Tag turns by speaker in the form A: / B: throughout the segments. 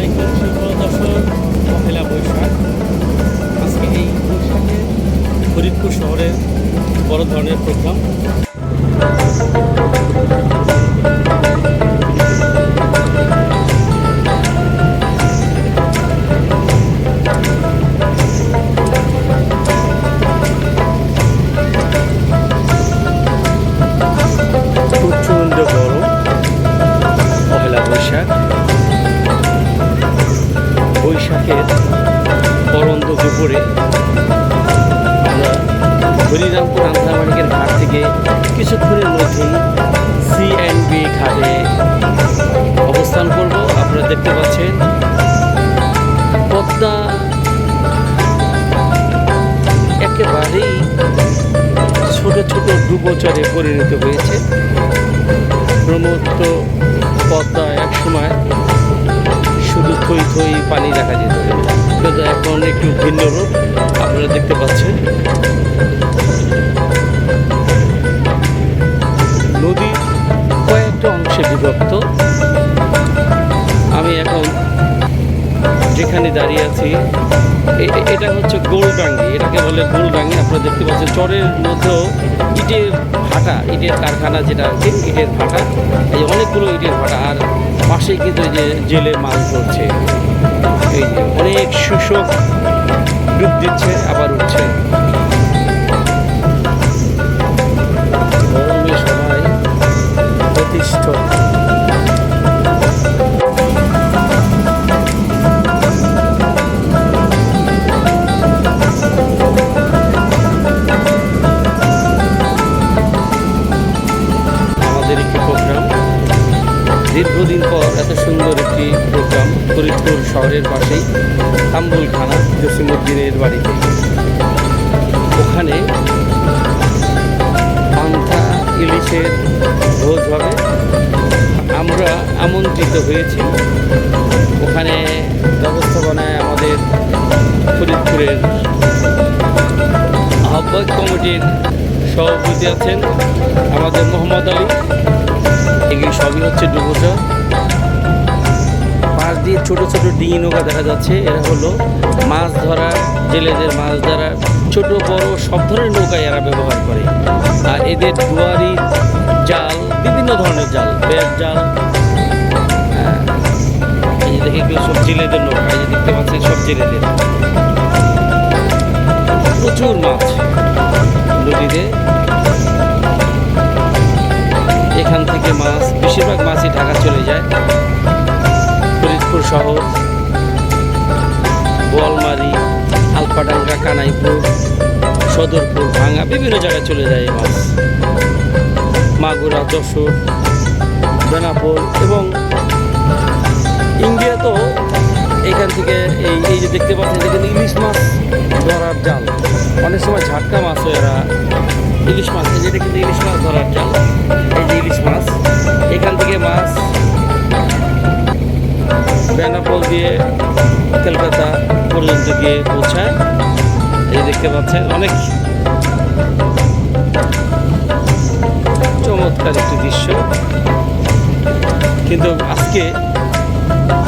A: আলাইকুম পহেলা বৈশাখ আজকে এই ফরিদপুর শহরের বড় ধরনের প্রোগ্রাম। বৈশাখের পরন্ত দুপুরে হরিরামপুর আন্ধ্রামানিকের ঘাট থেকে কিছুক্ষণের মধ্যেই সি অ্যান্ড বি ঘাটে অবস্থান করব। আপনারা দেখতে পাচ্ছেন পদ্মা একেবারেই ছোট ছোট ডুবোচরে পরিণত হয়েছে। ব্রহ্মপুত্র পদ্মা এক সময় থই থই পানি দেখা যেত। কিন্তু এখন একটু ভিন্ন রূপ, আপনারা দেখতে পাচ্ছেন। নদী কয়েকটা অংশে বিভক্ত। আমি এখন যেখানে দাঁড়িয়ে আছি এটা হচ্ছে গোলডাঙ্গি, এটাকে বলে গোলডাঙ্গি। আপনারা দেখতে পাচ্ছেন, চরের মধ্যেও ইটের ভাটা, ইটের কারখানা যেটা আছে, ইটের ভাটা। এই অনেকগুলো ইটের ভাটা, আর পাশে কিন্তু যে জেলে মাছ ধরছে এই যে অনেক শোষক ডুব দিচ্ছে দীর্ঘদিন পর এত সুন্দর একটি প্রোগ্রাম ফরিদপুর শহরের পাশেই তাম্বুলখানা জসিমুদ্দিনের বাড়িতে। ওখানে পান্থা ইলিশের ভোজ হবে। আমরা আমন্ত্রিত হয়েছি। ওখানে ব্যবস্থাপনায় আমাদের ফরিদপুরের আহ্বায়ক কমিটির সভাপতি আছেন আমাদের মোহাম্মদ আলী। এগুলি সবই হচ্ছে ডুবোচর। পাশ দিয়ে ছোট ছোট ডিঙি নৌকা দেখা যাচ্ছে। এরা হলো মাছ ধরা জেলেদের মাছ ধরার, ছোট, বড় সব ধরনের নৌকা এরা ব্যবহার করে। আর এদের দুয়ারি জাল, বিভিন্ন ধরনের জাল বের জাল দেখে এগুলো সব জেলেদের নৌকা, এই দেখতে পাচ্ছেন সব জেলেদের। প্রচুর মাছ নদীতে। বোয়ালমারি আলপাডাঙ্গা কানাইপুর, সদরপুর ভাঙা বিভিন্ন জায়গায় চলে যায় এই মাছ। মাগুরা, যশোর, বেনাপোল এবং ইন্ডিয়া তো এখান থেকে এই এই যে দেখতে পাচ্ছেন এখানে ইলিশ মাছ ধরার জাল। অনেক সময় ঝাটকা মাছও এরা। ইলিশ মাছ যেটা কিন্তু ইলিশ মাছ ধরার জাল। পর্যন্ত গিয়ে পৌঁছায়। এই দেখতে পাচ্ছেন, অনেক চমৎকার একটি দৃশ্য। কিন্তু আজকে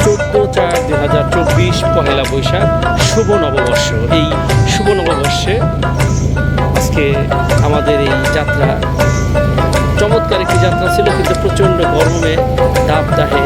A: চোদ্দ চার দুই হাজার চব্বিশ পহেলা বৈশাখ, শুভ নববর্ষ। এই শুভ নববর্ষে আজকে আমাদের এই যাত্রা চমৎকার একটি যাত্রা ছিল, কিন্তু প্রচণ্ড গরমে দাবদাহে